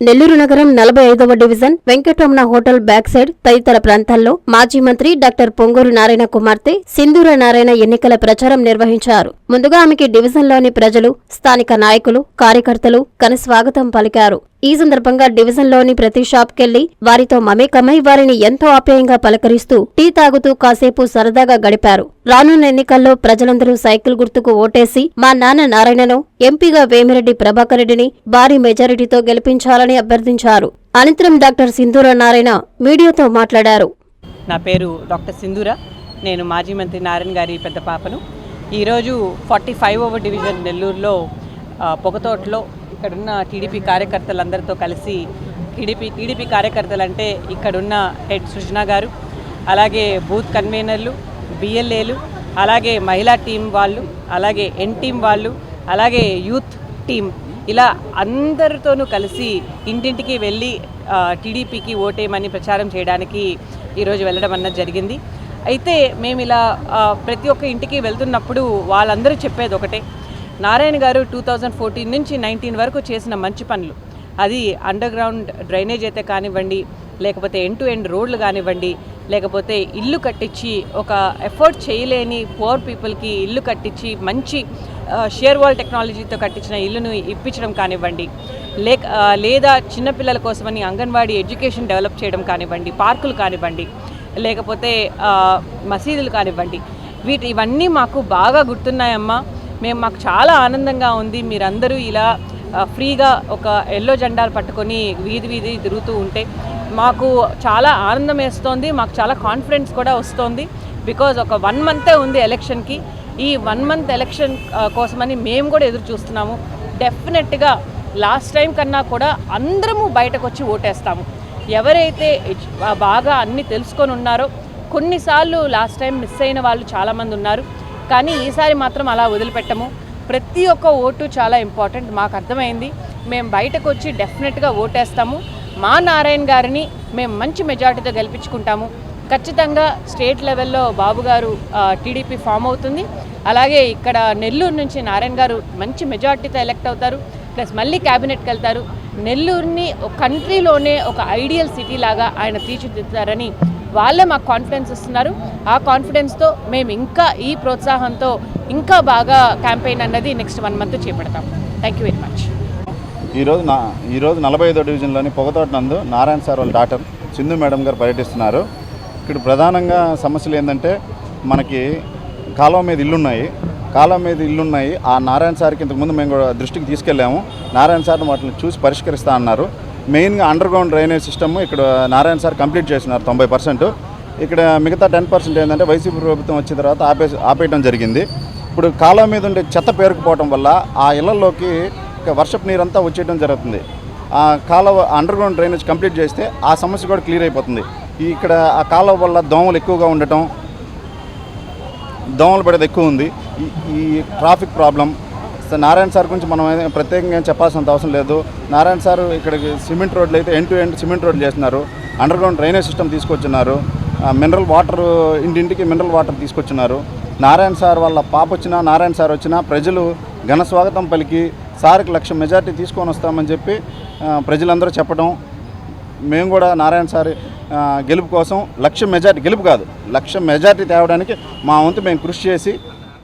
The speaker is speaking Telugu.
నెల్లూరు నగరం నలభై ఐదవ division Venkataramana hotel back side తదితర ప్రాంతాల్లో మాజీ మంత్రి డాక్టర్ పొంగూరు నారాయణ కుమార్తె సింధూర నారాయణ ఎన్నికల ప్రచారం నిర్వహించారు. ముందుగా ఆమెకి డివిజన్లోని ప్రజలు స్థానిక నాయకులు కార్యకర్తలు ఘనస్వాగతం పలికారు. ఈ సందర్భంగా డివిజన్లోని ప్రతి షాప్కెళ్ళి వారితో మమేకమై వారిని ఎంతో ఆప్యాయంగా పలకరిస్తూ టీ తాగుతూ కాసేపు సరదాగా గడిపారు. రానున్న ఎన్నికల్లో ప్రజలందరూ సైకిల్ గుర్తుకు ఓటేసి మా నాన్న నారాయణను ఎంపీగా వేమిరెడ్డి ప్రభాకర్ రెడ్డిని భారీ మెజారిటీతో గెలిపించాలని అభ్యర్థించారు. అనంతరం డాక్టర్ సింధూర నారాయణ మీడియాతో మాట్లాడారు. నా పేరు డాక్టర్ సింధూర. నేను మాజీ మంత్రి నారాయణ గారి పెద్ద పాపను. ఈరోజు ఫార్టీ ఫైవ్ ఓవర్ డివిజన్ నెల్లూరులో పొగతోటలో ఇక్కడున్న టీడీపీ కార్యకర్తలందరితో కలిసి టీడీపీ టీడీపీ కార్యకర్తలు అంటే ఇక్కడున్న హెడ్ సృజన గారు అలాగే బూత్ కన్వీనర్లు బిఎల్ఏలు అలాగే మహిళా టీం వాళ్ళు అలాగే ఎన్ టీం వాళ్ళు అలాగే యూత్ టీం ఇలా అందరితోనూ కలిసి ఇంటింటికి వెళ్ళి టీడీపీకి ఓటేయమని ప్రచారం చేయడానికి ఈరోజు వెళ్ళడం అన్నది జరిగింది. అయితే మేము ఇలా ప్రతి ఒక్క ఇంటికి వెళ్తున్నప్పుడు వాళ్ళందరూ చెప్పేది ఒకటే Narayana garu two thousand fourteen నుంచి నైన్టీన్ వరకు చేసిన మంచి పనులు. అది అండర్ గ్రౌండ్ డ్రైనేజ్ అయితే కానివ్వండి లేకపోతే ఎండ్ టు ఎండ్ రోడ్లు కానివ్వండి లేకపోతే ఇల్లు కట్టించి ఒక ఎఫర్ట్ చేయలేని పోర్ పీపుల్కి ఇల్లు కట్టించి మంచి షేర్ వాల్ టెక్నాలజీతో కట్టించిన ఇల్లును ఇప్పించడం కానివ్వండి లేక లేదా చిన్నపిల్లల కోసమని అంగన్వాడీ ఎడ్యుకేషన్ డెవలప్ చేయడం కానివ్వండి పార్కులు కానివ్వండి లేకపోతే మసీదులు కానివ్వండి వీటి ఇవన్నీ మాకు బాగా గుర్తున్నాయమ్మా. మేము మాకు చాలా ఆనందంగా ఉంది. మీరందరూ ఇలా ఫ్రీగా ఒక ఎల్లో జెండాలు పట్టుకొని వీధి వీధి తిరుగుతూ ఉంటే మాకు చాలా ఆనందం వేస్తోంది. మాకు చాలా కాన్ఫిడెన్స్ కూడా వస్తోంది. బికాజ్ ఒక వన్ మంతే ఉంది ఎలక్షన్కి ఈ వన్ మంత్ ఎలక్షన్ కోసమని మేము కూడా ఎదురు చూస్తున్నాము. డెఫినెట్గా లాస్ట్ టైం కన్నా కూడా అందరము బయటకు వచ్చి ఓటేస్తాము. ఎవరైతే బాగా అన్నీ తెలుసుకొని ఉన్నారో కొన్నిసార్లు లాస్ట్ టైం మిస్ అయిన వాళ్ళు చాలామంది ఉన్నారు. కానీ ఈసారి మాత్రం అలా వదిలిపెట్టము. ప్రతి ఒక్క ఓటు చాలా ఇంపార్టెంట్. మాకు అర్థమైంది. మేము బయటకు వచ్చి డెఫినెట్గా ఓటేస్తాము. మా నారాయణ గారిని మేము మంచి మెజార్టీతో గెలిపించుకుంటాము. ఖచ్చితంగా స్టేట్ లెవెల్లో బాబు గారు టీడీపీ ఫామ్ అవుతుంది. అలాగే ఇక్కడ నెల్లూరు నుంచి నారాయణ గారు మంచి మెజార్టీతో ఎలెక్ట్ అవుతారు. ప్లస్ మళ్ళీ క్యాబినెట్కి వెళ్తారు. నెల్లూరుని ఒక కంట్రీలోనే ఒక ఐడియల్ సిటీ లాగా ఆయన తీర్చిదిద్దుతారని వాళ్ళే మాకు కాన్ఫిడెన్స్ ఇస్తున్నారు. ఆ కాన్ఫిడెన్స్తో మేము ఇంకా ఈ ప్రోత్సాహంతో ఇంకా బాగా క్యాంపెయిన్ అన్నది నెక్స్ట్ వన్ మంత్ చేపడతాం. థ్యాంక్ యూ వెరీ మచ్ ఈరోజు నా ఈరోజు నలభై ఐదో డివిజన్లోని పొగతోట నందు నారాయణ సార్ వాళ్ళ డాక్టర్ సింధు మేడం గారు పర్యటిస్తున్నారు. ఇక్కడ ప్రధానంగా సమస్యలు ఏంటంటే మనకి కాలువ మీద ఇల్లున్నాయి. కాలువ మీద ఇల్లున్నాయి. ఆ నారాయణ సార్కి ఇంతకుముందు మేము కూడా దృష్టికి తీసుకెళ్ళాము. నారాయణ సార్ వాటిని చూసి పరిష్కరిస్తా అన్నారు. మెయిన్గా అండర్ గ్రౌండ్ డ్రైనేజ్ సిస్టమ్ ఇక్కడ నారాయణ సార్ కంప్లీట్ చేసినారు తొంభై పర్సెంట్ ఇక్కడ మిగతా టెన్ పర్సెంట్ ఏంటంటే వైసీపీ ప్రభుత్వం వచ్చిన తర్వాత ఆపే ఆపేయడం జరిగింది. ఇప్పుడు కాలువ మీద ఉండే చెత్త పేరుకుపోవడం వల్ల ఆ ఇళ్ళలోకి వర్షపు నీరంతా వచ్చేయడం జరుగుతుంది. ఆ కాలువ అండర్ గ్రౌండ్ డ్రైనేజ్ కంప్లీట్ చేస్తే ఆ సమస్య కూడా క్లియర్ అయిపోతుంది. ఇక్కడ ఆ కాలువ వల్ల దోమలు ఎక్కువగా ఉండటం దోమలు పడేది ఎక్కువ ఉంది. ఈ ఈ ట్రాఫిక్ ప్రాబ్లం నారాయణ సార్ గురించి మనం ప్రత్యేకంగా ఏం చెప్పాల్సినంత అవసరం లేదు. నారాయణ సార్ ఇక్కడికి సిమెంట్ రోడ్లు అయితే ఎండ్ టు ఎండ్ సిమెంట్ రోడ్లు చేస్తున్నారు. అండర్ గ్రౌండ్ డ్రైనేజ్ సిస్టమ్ తీసుకొచ్చున్నారు. మినరల్ వాటర్ ఇంటింటికి మినరల్ వాటర్ తీసుకొచ్చున్నారు. నారాయణ సార్ వాళ్ళ పాప వచ్చినా నారాయణ సార్ వచ్చినా ప్రజలు ఘన స్వాగతం పలికి సార్కి లక్ష మెజార్టీ తీసుకొని వస్తామని చెప్పి ప్రజలందరూ చెప్పడం మేము కూడా నారాయణ సార్ గెలుపు కోసం లక్ష మెజార్టీ గెలుపు కాదు లక్ష మెజార్టీ తేవడానికి మా వంతు మేము కృషి చేసి